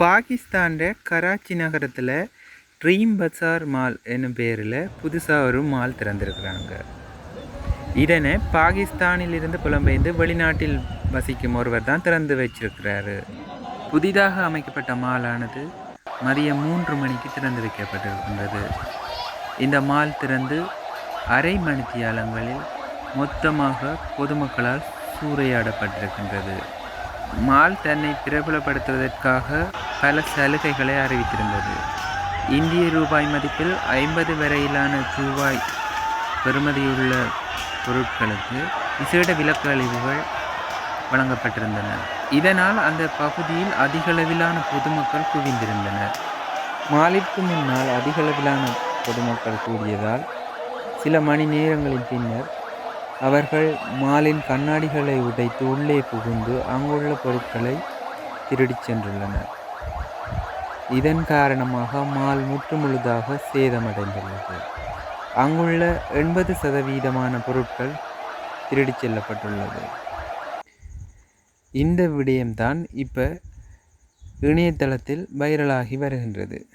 பாகிஸ்தான்ட கராச்சி நகரத்தில் ட்ரீம் பசார் மால் என்னும் பேரில் புதுசாக ஒரு மால் திறந்திருக்கிறாங்க. இதனை பாகிஸ்தானில் இருந்து புலம்பெயர்ந்து வெளிநாட்டில் வசிக்கும் ஒருவர் தான் திறந்து வச்சிருக்கிறாரு. புதிதாக அமைக்கப்பட்ட மாலானது மதியம் மூன்று மணிக்கு திறந்து வைக்கப்பட்டிருக்கின்றது. இந்த மால் திறந்து அரை மணித்தியாலங்களில் மொத்தமாக பொதுமக்களால் சூறையாடப்பட்டிருக்கின்றது. மால் தன்னை பிரபலப்படுத்துவதற்காக பல சலுகைகளை அறிவித்திருந்தது. இந்திய ரூபாய் மதிப்பில் ஐம்பது வரையிலான ரூபாய் பெறுமதியுள்ள பொருட்களுக்கு விசேட விலக்களிவுகள் வழங்கப்பட்டிருந்தன. இதனால் அந்த பகுதியில் அதிகளவிலான பொதுமக்கள் குவிந்திருந்தனர். மாலிற்கு முன்னால் அதிகளவிலான பொதுமக்கள் கூடியதால் சில மணி நேரங்களின் பின்னர் அவர்கள் மாலின் கண்ணாடிகளை உடைத்து உள்ளே புகுந்து அங்குள்ள பொருட்களை திருடிச் சென்றுள்ளனர். இதன் காரணமாக மால் முற்றுமுழுதாக சேதமடைந்துள்ளது. அங்குள்ள எண்பது சதவீதமான பொருட்கள் திருடிச் செல்லப்பட்டுள்ளது. இந்த விடயம்தான் இப்போ இணையதளத்தில் வைரலாகி வருகின்றது.